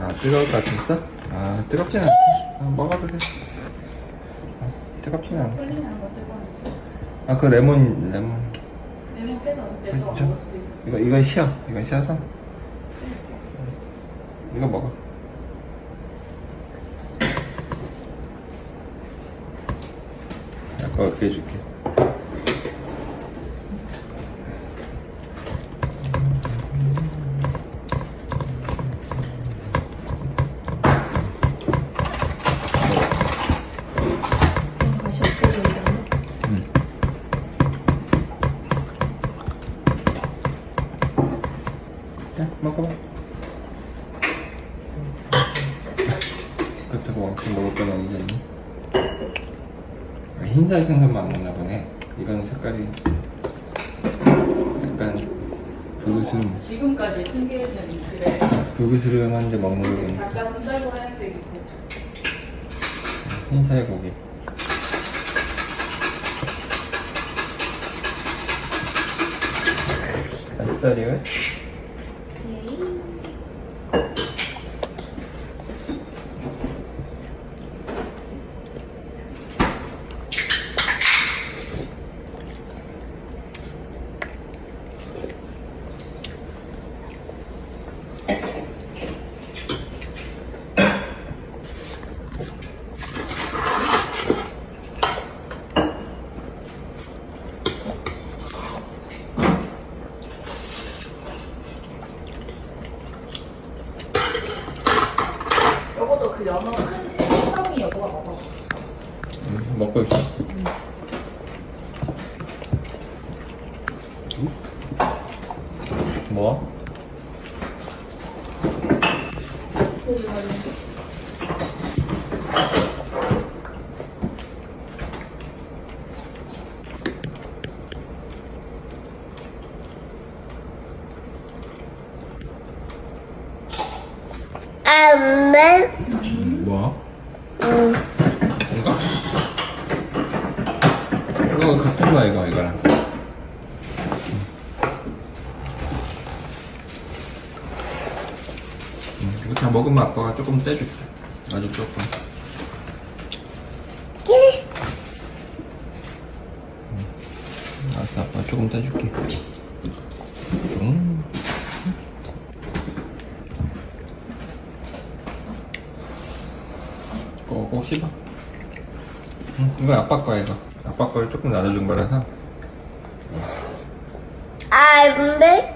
아 뜨거울 것 같았어? 아 뜨겁진 않지 아, 먹어도 돼 아, 뜨겁진 않아 홀리는 거 뜨거운지. 아 그 레몬 레몬 레몬 빼서 안 그쵸? 먹을 수도 있어. 이거 이거 쉬어 이거 쉬어서 이거 먹어 아빠 어떻게 해줄게 그렇다고 왕창 먹을 건 아니잖니? 아, 흰살 생선만 먹나 보네. 이거는 색깔이 약간 부그스름. 지금까지 통계에서는 그래. 부그스름한데 먹는 거 보니까 닭가슴살고 하얀색이고. 흰살 고기. 왜? 요것도 그 연어 큰 뚜껑이 여보가 먹어. 음, 먹고 있어 뭐? 엄마, 뭐? 응, 이거? 이거 같은 거야 이거 이거랑. 음, 이거 다 먹으면 아빠가 조금 떼줄게. 아주 조금. 음, 알았어 아빠 조금 떼줄게 음. 꼭꼭 씹어. 응, 이거 아빠 거야 이거. 아빠 거를 조금 나눠준 거라서. 엄마,